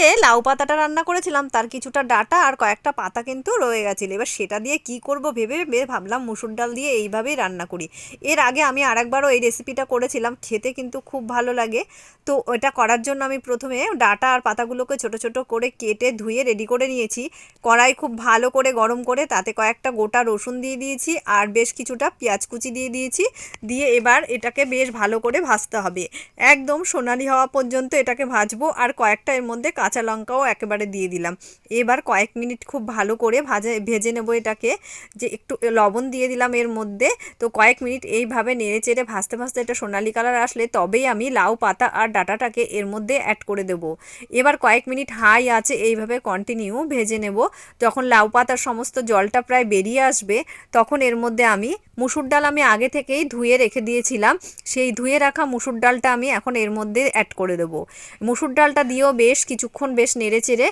আজকে লাউ পাতাটা রান্না করেছিলাম, তার কিছুটা ডাটা আর কয়েকটা পাতা কিন্তু রয়ে গেছিল। এবার সেটা দিয়ে কি করব ভেবে ভেবে ভাবলাম মুসুর ডাল দিয়ে এইভাবেই রান্না করি। এর আগে আমি আরেকবারও এই রেসিপিটা করেছিলাম, খেতে কিন্তু খুব ভালো লাগে। তো ওটা করার জন্য আমি প্রথমে ডাটা আর পাতাগুলোকে ছোট ছোট করে কেটে ধুয়ে রেডি করে নিয়েছি। কড়াই খুব ভালো করে গরম করে তাতে কয়েকটা গোটা রসুন দিয়ে দিয়েছি আর বেশ কিছুটা পেঁয়াজ কুচি দিয়ে দিয়েছি। দিয়ে এবার এটাকে বেশ ভালো করে ভাজতে হবে। একদম সোনালি হওয়া পর্যন্ত এটাকে ভাজবো আর কয়েকটা এর মধ্যে কাঁচা লঙ্কাও একেবারে দিয়ে দিলাম। এবার কয়েক মিনিট খুব ভালো করে ভাজে, ভেজে নেব এটাকে। যে একটু লবণ দিয়ে দিলাম এর মধ্যে। তো কয়েক মিনিট এইভাবে নেড়ে চেড়ে ভাজতে ভাজতে এটা সোনালি কালার আসলে তবেই আমি লাউ, পাতা আর ডাটাটাকে এর মধ্যে অ্যাড করে দেব। এবার কয়েক মিনিট হাই আছে, এইভাবে কন্টিনিউ ভেজে নেব। যখন লাউ, পাতার সমস্ত জলটা প্রায় বেরিয়ে আসবে, তখন এর মধ্যে আমি মুসুর ডাল আমি আগে থেকেই ধুয়ে রেখে দিয়েছিলাম। সেই ধুয়ে রাখা মুসুর ডালটা আমি এখন এর মধ্যে অ্যাড করে দেবো। মুসুর ডালটা দিয়েও বেশ কিছুক্ষণ বেশ নেড়ে চেড়ে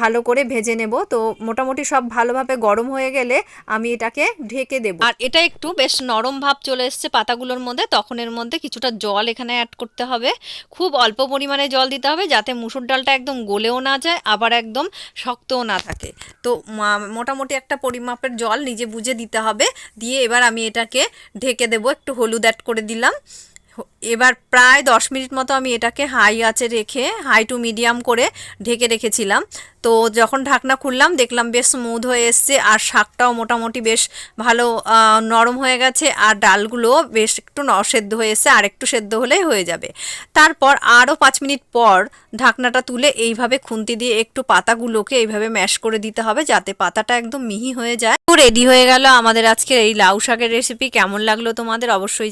ভালো করে ভেজে নেব। তো মোটামুটি সব ভালোভাবে গরম হয়ে গেলে আমি এটাকে ঢেকে দেবো। আর এটা একটু বেশ নরম ভাব চলে এসছে পাতাগুলোর মধ্যে। তখন এর মধ্যে কিছুটা জল এখানে অ্যাড করতে হবে। খুব অল্প পরিমাণে জল দিতে হবে যাতে মুসুর ডালটা একদম গলেও না যায়, আবার একদম শক্তও না থাকে। তো মোটামুটি একটা পরিমাপের জল নিজে বুঝে দিতে হবে। দিয়ে এবার আমি এটাকে ঢেকে দেব একটু হলুদ অ্যাড করে দিলাম। এবার প্রায় দশ মিনিট মতো আমি এটাকে হাই আঁচে রেখে, হাই টু মিডিয়াম করে ঢেকে রেখেছিলাম। তো যখন ঢাকনা খুললাম, দেখলাম বেশ স্মুথ হয়ে এসছে আর শাকটাও মোটামুটি বেশ ভালো নরম হয়ে গেছে আর ডালগুলো বেশ একটু সেদ্ধ হয়ে এসছে। আর একটু সেদ্ধ হলেই হয়ে যাবে। তারপর আরও পাঁচ মিনিট পর ঢাকনাটা তুলে এইভাবে খুন্তি দিয়ে একটু পাতাগুলোকে এইভাবে ম্যাশ করে দিতে হবে যাতে পাতাটা একদম মিহি হয়ে যায়। তো রেডি হয়ে গেল আমাদের আজকের এই লাউ শাকের রেসিপি কেমন লাগল তোমাদের অবশ্যই।